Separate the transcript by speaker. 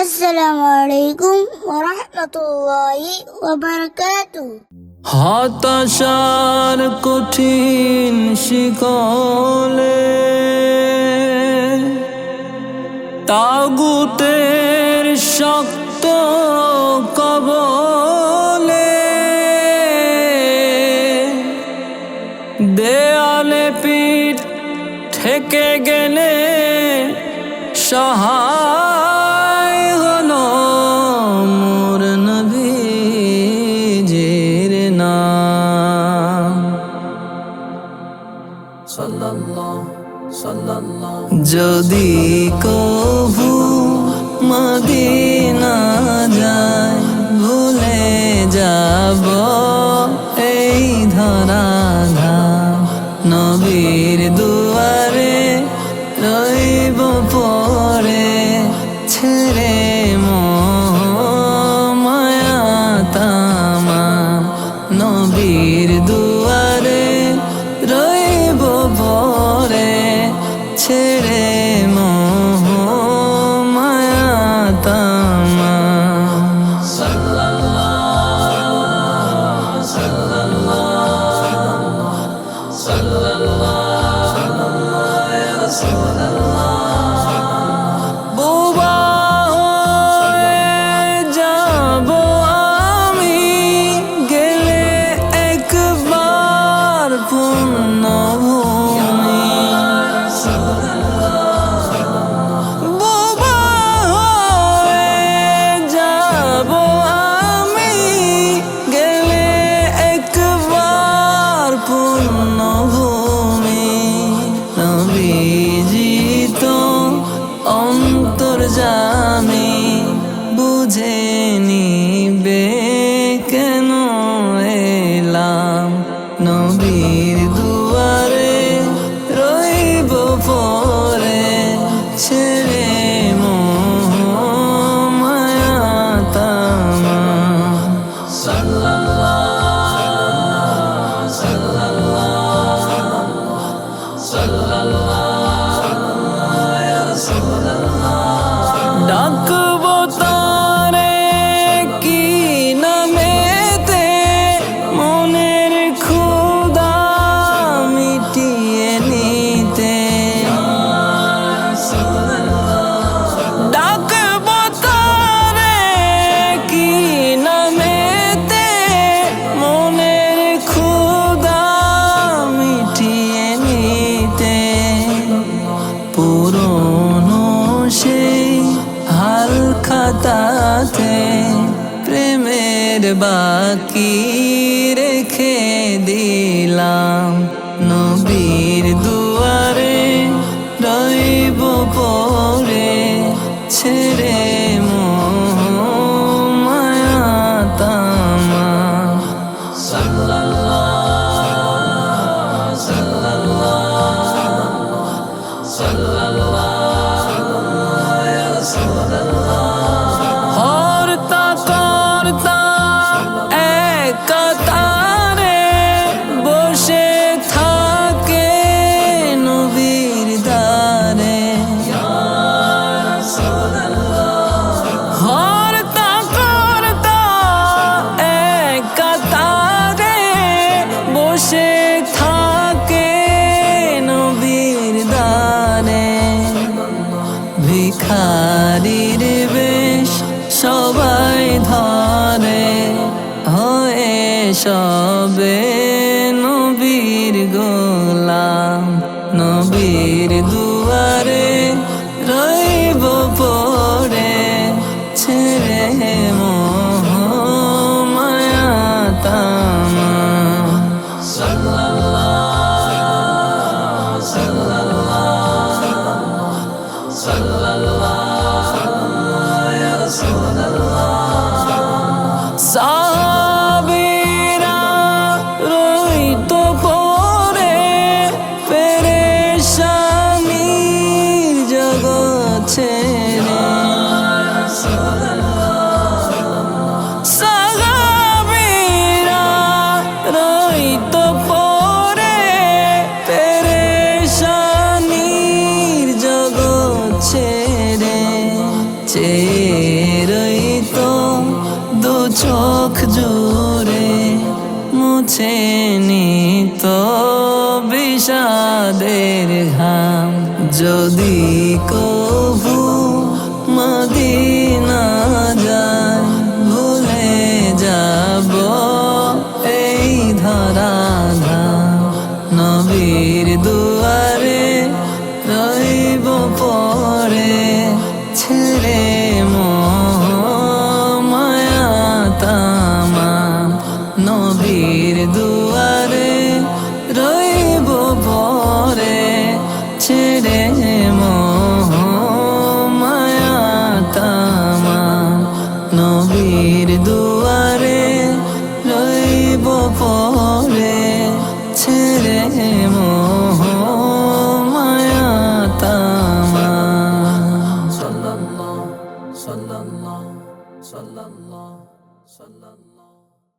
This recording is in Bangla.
Speaker 1: আসসালামু আলাইকুম ওরহমতুল্লাহি ওবারকাতু
Speaker 2: হতাশার কঠিন শিকলে, তাগুতের শক্ত কবলে, দেয়ালে পিঠ থেকে গেলে সাহা যদি কবু মদিনা যায় ভুলে যাব এই ধরা নবীর দুয়ারে রইব পর ছেড়ে মোহ মায়াতামা সাল্লাল্লাহ 泣く জীবনের বাকি রেখে দিলাম। নবীর দুয়ারে রইব পরে ছেড়ে Salah সবে চেরই তো দু চোখ জোরে মুছে নিত বিষাদের ঘাম যদি কো 啦啦